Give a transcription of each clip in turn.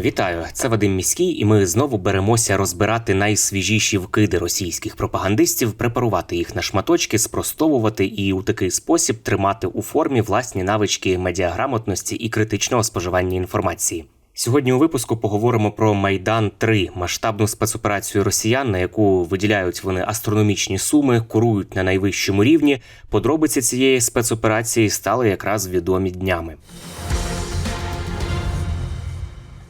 Вітаю, це Вадим Міський, і ми знову беремося розбирати найсвіжіші вкиди російських пропагандистів, препарувати їх на шматочки, спростовувати і у такий спосіб тримати у формі власні навички медіаграмотності і критичного споживання інформації. Сьогодні у випуску поговоримо про Майдан 3 масштабну спецоперацію росіян, на яку виділяють вони астрономічні суми, курують на найвищому рівні. Подробиці цієї спецоперації стали якраз відомі днями.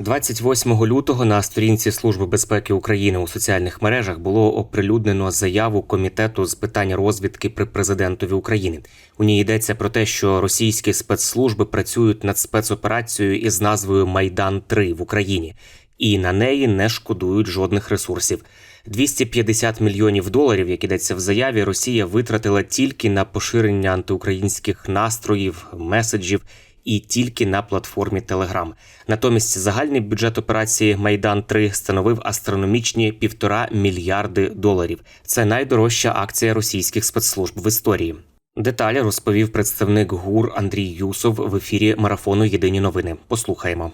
28 лютого на сторінці Служби безпеки України у соціальних мережах було оприлюднено заяву комітету з питань розвідки при президентові України. У ній йдеться про те, що російські спецслужби працюють над спецоперацією із назвою Майдан 3 в Україні, і на неї не шкодують жодних ресурсів. 250 мільйонів доларів, як ідеться в заяві, Росія витратила тільки на поширення антиукраїнських настроїв, меседжів і тільки на платформі Telegram. Натомість загальний бюджет операції Майдан 3 становив астрономічні півтора мільярди доларів. Це найдорожча акція російських спецслужб в історії. Деталі розповів представник ГУР Андрій Юсов в ефірі марафону Єдині новини. Послухаємо.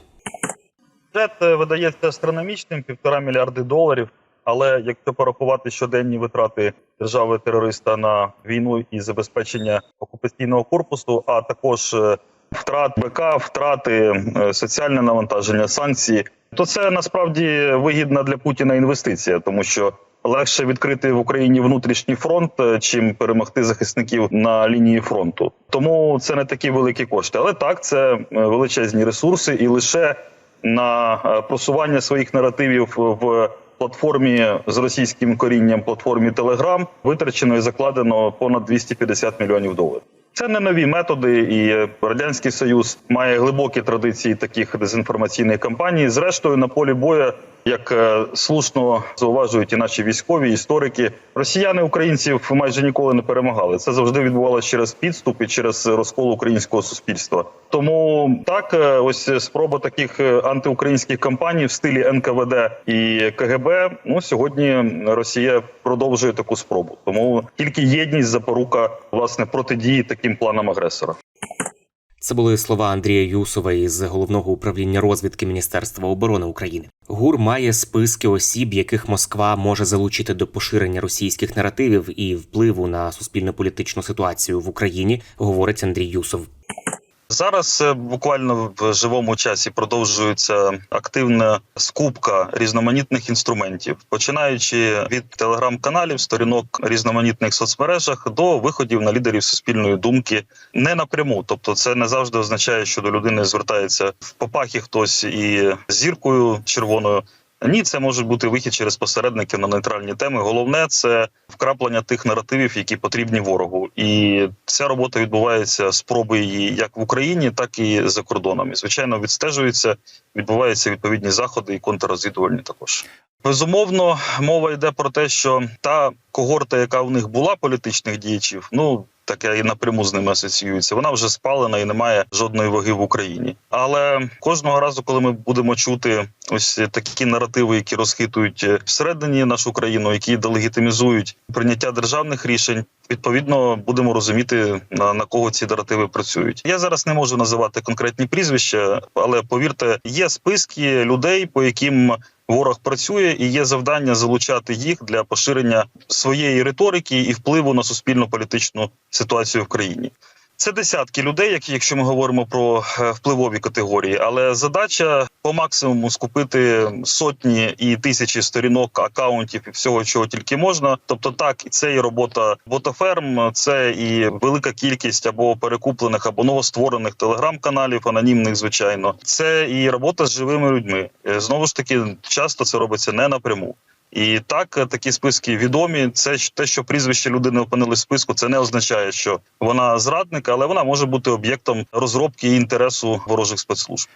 Бюджет е, видається астрономічним півтора мільярди доларів. Але якщо порахувати щоденні витрати держави-терориста на війну і забезпечення окупаційного корпусу, а також е, втрат БК, втрати, е, соціальне навантаження, санкції, то це насправді вигідна для Путіна інвестиція, тому що легше відкрити в Україні внутрішній фронт, е, чим перемогти захисників на лінії фронту. Тому це не такі великі кошти. Але так, це е, величезні ресурси, і лише на просування своїх наративів в платформі з російським корінням платформі Telegram витрачено і закладено понад 250 мільйонів доларів. Це не нові методи, і е, радянський союз має глибокі традиції таких дезінформаційних кампаній. Зрештою, на полі бою, як е, слушно зауважують і наші військові історики, росіяни українців майже ніколи не перемагали. Це завжди відбувалося через підступ і через розкол українського суспільства. Тому так, е, ось спроба таких антиукраїнських кампаній в стилі НКВД і КГБ. Ну сьогодні Росія продовжує таку спробу. Тому тільки єдність запорука власне протидії таким планам агресора. Це були слова Андрія Юсова із головного управління розвідки Міністерства оборони України. ГУР має списки осіб, яких Москва може залучити до поширення російських наративів і впливу на суспільно-політичну ситуацію в Україні, говорить Андрій Юсов. Зараз е, буквально в живому часі продовжується активна скупка різноманітних інструментів, починаючи від телеграм-каналів, сторінок різноманітних соцмережах до виходів на лідерів суспільної думки не напряму. Тобто, це не завжди означає, що до людини звертається в попахі хтось і зіркою червоною. Ні, це може бути вихід через посередників на нейтральні теми. Головне це вкраплення тих наративів, які потрібні ворогу, і ця робота відбувається спроби її як в Україні, так і за кордоном. І, звичайно, відстежується, відбуваються відповідні заходи і контррозвідувальні також. Безумовно, мова йде про те, що та когорта, яка в них була політичних діячів, ну таке і напряму з ними асоціюється. Вона вже спалена і не має жодної ваги в Україні. Але кожного разу, коли ми будемо чути ось такі наративи, які розхитують е, всередині нашу країну, які делегітимізують прийняття державних рішень. Відповідно, будемо розуміти на, на кого ці наративи працюють. Я зараз не можу називати конкретні прізвища, але повірте, є списки людей, по яким ворог працює, і є завдання залучати їх для поширення своєї риторики і впливу на суспільно-політичну ситуацію в країні. Це десятки людей, які, якщо ми говоримо про е, впливові категорії, але задача по максимуму скупити сотні і тисячі сторінок, акаунтів і всього, чого тільки можна. Тобто, так це і робота ботаферм, це і велика кількість або перекуплених, або новостворених телеграм-каналів, анонімних, звичайно. Це і робота з живими людьми. Е, Знову ж таки, часто це робиться не напряму. І так е, такі списки відомі. Це те, що прізвище людини опинили в списку, це не означає, що вона зрадник, але вона може бути об'єктом розробки і інтересу ворожих спецслужб.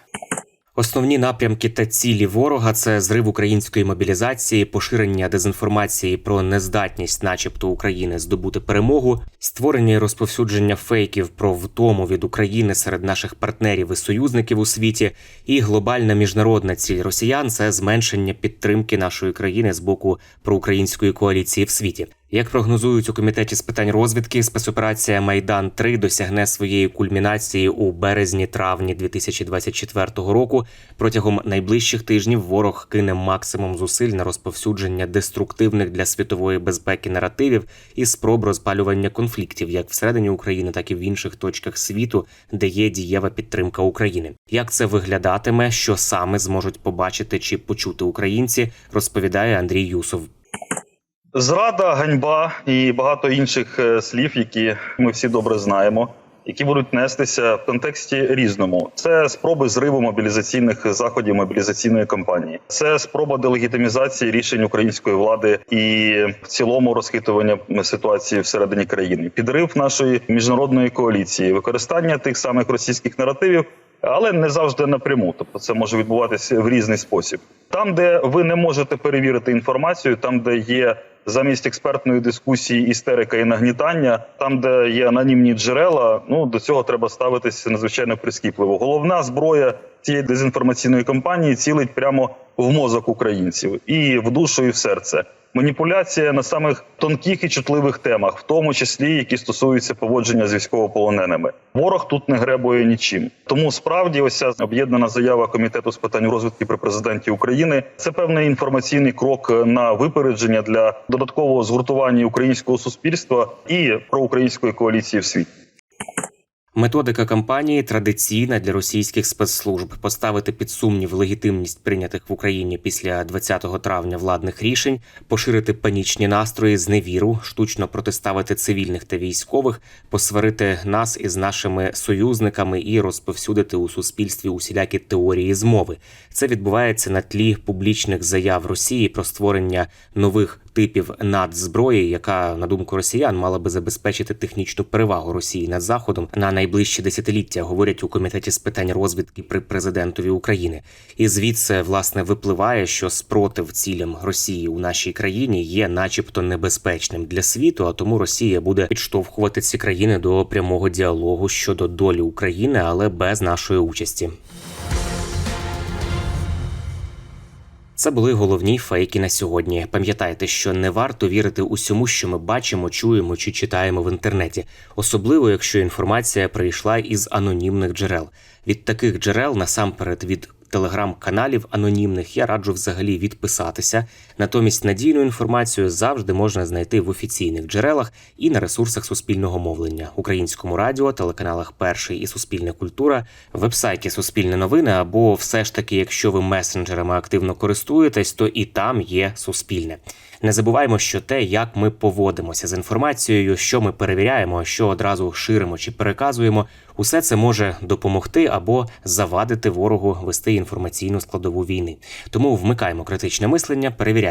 Основні напрямки та цілі ворога це зрив української мобілізації, поширення дезінформації про нездатність, начебто України, здобути перемогу, створення і розповсюдження фейків про втому від України серед наших партнерів і союзників у світі, і глобальна міжнародна ціль росіян це зменшення підтримки нашої країни з боку проукраїнської коаліції в світі. Як прогнозують у комітеті з питань розвідки, спецоперація Майдан 3 досягне своєї кульмінації у березні-травні 2024 року. Протягом найближчих тижнів ворог кине максимум зусиль на розповсюдження деструктивних для світової безпеки наративів і спроб розпалювання конфліктів як всередині України, так і в інших точках світу, де є дієва підтримка України. Як це виглядатиме, що саме зможуть побачити чи почути українці, розповідає Андрій Юсов. Зрада, ганьба і багато інших е, слів, які ми всі добре знаємо, які будуть нестися в контексті різному. Це спроби зриву мобілізаційних заходів мобілізаційної кампанії, це спроба делегітимізації рішень української влади і в цілому розхитування ситуації всередині країни, підрив нашої міжнародної коаліції, використання тих самих російських наративів. Але не завжди напряму, тобто це може відбуватися в різний спосіб. Там, де ви не можете перевірити інформацію, там, де є замість експертної дискусії істерика і нагнітання, там, де є анонімні джерела, ну до цього треба ставитися надзвичайно прискіпливо. Головна зброя цієї дезінформаційної кампанії цілить прямо в мозок українців і в душу, і в серце. Маніпуляція на самих тонких і чутливих темах, в тому числі які стосуються поводження з військовополоненими. Ворог тут не гребує нічим. Тому справді ось ця об'єднана заява комітету з питань розвитку при президенті України це певний інформаційний крок на випередження для додаткового згуртування українського суспільства і проукраїнської коаліції в світі. Методика кампанії традиційна для російських спецслужб поставити під сумнів легітимність прийнятих в Україні після 20 травня владних рішень, поширити панічні настрої, зневіру, штучно протиставити цивільних та військових, посварити нас із нашими союзниками і розповсюдити у суспільстві усілякі теорії змови. Це відбувається на тлі публічних заяв Росії про створення нових типів надзброї, яка на думку росіян мала би забезпечити технічну перевагу Росії над заходом на найближчі десятиліття, говорять у комітеті з питань розвідки при президентові України. І звідси власне випливає, що спротив цілям Росії у нашій країні є, начебто, небезпечним для світу. А тому Росія буде підштовхувати ці країни до прямого діалогу щодо долі України, але без нашої участі. Це були головні фейки на сьогодні. Пам'ятайте, що не варто вірити усьому, що ми бачимо, чуємо чи читаємо в інтернеті, особливо якщо інформація прийшла із анонімних джерел. Від таких джерел насамперед від телеграм-каналів анонімних я раджу взагалі відписатися. Натомість надійну інформацію завжди можна знайти в офіційних джерелах і на ресурсах суспільного мовлення, українському радіо, телеканалах Перший і Суспільна культура, вебсайті Суспільне новини або все ж таки, якщо ви месенджерами активно користуєтесь, то і там є суспільне. Не забуваємо, що те, як ми поводимося з інформацією, що ми перевіряємо, що одразу ширимо чи переказуємо, усе це може допомогти або завадити ворогу вести інформаційну складову війни. Тому вмикаємо критичне мислення, перевіряємо